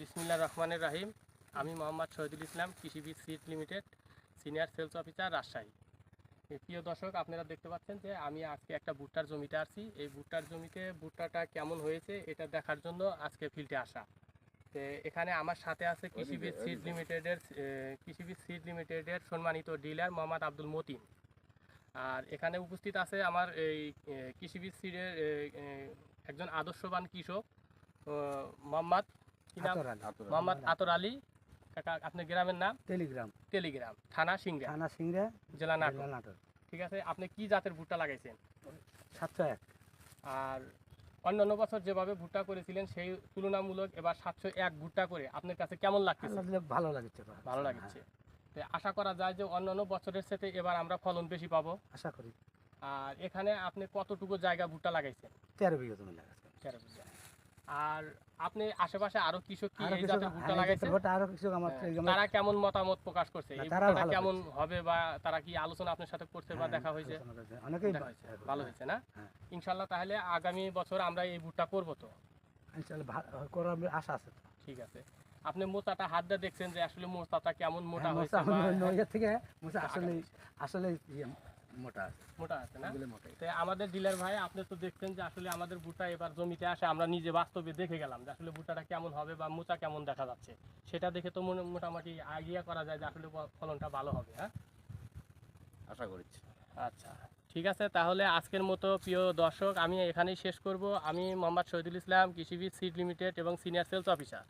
বিসমিল্লা রহমানের রাহিম। আমি Mohammad Shahidul Islam Krishibid seed limited senior sales officer Rajshahi. প্রিয় দর্শক আপনারা দেখতে পাচ্ছেন যে আমি আজকে একটা ভুট্টার জমিতে আসছি এই ভুট্টার জমিতে ভুট্টাটা কেমন হয়েছে এটা দেখার জন্য আজকে ফিল্ডে আসা। তো এখানে আমার সাথে আছে কৃষিবিদ সিড লিমিটেডের কৃষিবিদ সিড লিমিটেডের সম্মানিত ডিলার মোহাম্মদ আব্দুল মতিন। আর এখানে উপস্থিত আছে আমার এই কৃষিবিদ সিডের একজন আদর্শবান কৃষক মোহাম্মদ মোহাম্মদ আতর আলী। কাকা আপনার গ্রামের নাম? টেলিগ্রাম। টেলিগ্রাম থানা সিংড়া থানা সিংড়া জেলা নাটোর। ঠিক আছে আপনি কি জাতের ভুট্টা লাগাইছেন? সাতশো এক। আর অন্যান্য বছর যেভাবে ভুট্টা করেছিলেন সেই তুলনামূলক এবার সাতশো এক ভুট্টা করে আপনার কাছে কেমন লাগতেছে? ভালো লাগছে ভালো লাগছে। তো আশা করা যায় যে অন্যান্য বছরের সাথে এবার আমরা ফলন বেশি পাবো। আশা করি। আর এখানে আপনি কতটুকু জায়গা ভুট্টা লাগাইছেন? তেরো বিঘা জমি লাগাচ্ছে তেরো বিঘা। আর আপনি আশেপাশে আরও কৃষক কি এই কিছু জাতের ভুট্টা হ্যাঁ, লাগাইছেন ভুট্টা আরও কিছু আমার হ্যাঁ, তারা কেমন মতামত প্রকাশ করছে? এই তারা কেমন হবে বা তারা কি আলোচনা আপনার সাথে করছে বা হ্যাঁ, দেখা হয়েছে? অনেকেই ভালো হয়েছে না? হ্যাঁ। ইনশাল্লাহ তাহলে আগামী বছর আমরা এই ভুট্টা করব তো? ইনশাআল্লাহ করার আশা আছে ঠিক আছে। আপনি মোচাটা হাত দিয়ে দেখছেন যে আসলে মোচাটা কেমন মোটা হ্যাঁ, হয়েছে থেকে মোচা আসলে আসলে ইয়ে। মোটা আছে। মোটা আছে না? তো আমাদের ডিলার ভাই আপনি তো দেখছেন যে আসলে আমাদের ভুট্টা এবার জমিতে আসে আমরা নিজে বাস্তবে দেখে গেলাম যে আসলে ভুট্টাটা কেমন হবে বা মোচা কেমন দেখা যাচ্ছে। সেটা দেখে তো মনে- মোটামুটি আইডিয়া করা যায় যে আসলে ফলনটা ভালো হবে হ্যাঁ? আশা করছি আচ্ছা ঠিক আছে তাহলে আজকের মতো প্রিয় দর্শক আমি এখানেই শেষ করব। আমি মোহাম্মদ শহীদুল ইসলাম কৃষিবিদ সিড লিমিটেড এবং সিনিয়র সেলস অফিসার।